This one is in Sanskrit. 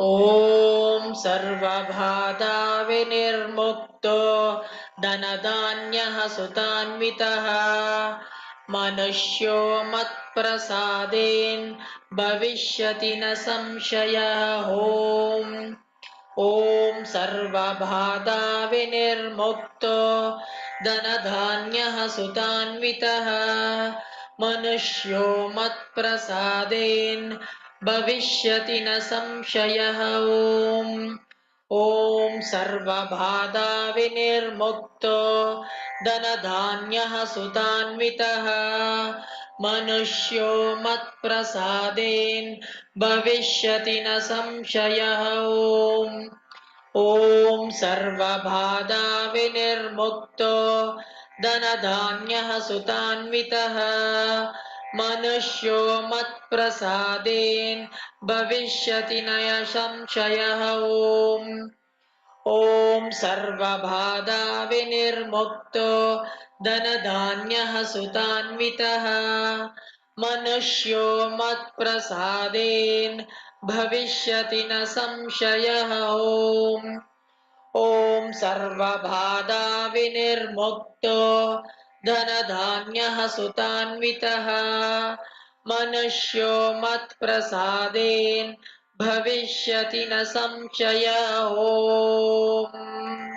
ॐ सर्वबाधा विनिर्मुक्तो धनधान्यः सुतान्वितः मनुष्यो मत्प्रसादेन भविष्यति न संशयः। ॐ ॐ सर्वबाधा विनिर्मुक्तो धनधान्यः सुतान्वितः मनुष्यो मत्प्रसादेन भविष्यति न संशयः। ॐ ॐ सर्वबाधा विनिर्मुक्तो धनधान्यः सुतान्वितः। मनुष्यो मत्प्रसादेन भविष्यति न संशयः। ॐ ॐ सर्वबाधा विनिर्मुक्तो धनधान्यः सुतान्वितः मनुष्यो मत्प्रसादेन भविष्यति न संशयः। ॐ ॐ सर्वबाधा विनिर्मुक्तो धनधान्यः सुतान्वितः। मनुष्यो मत्प्रसादेन भविष्यति न संशयः। ॐ ॐ सर्वबाधा विनिर्मुक्तो धनधान्यः सुतान्वितः। मनुष्यो मत्प्रसादेन भविष्यति न संशयः। ॐ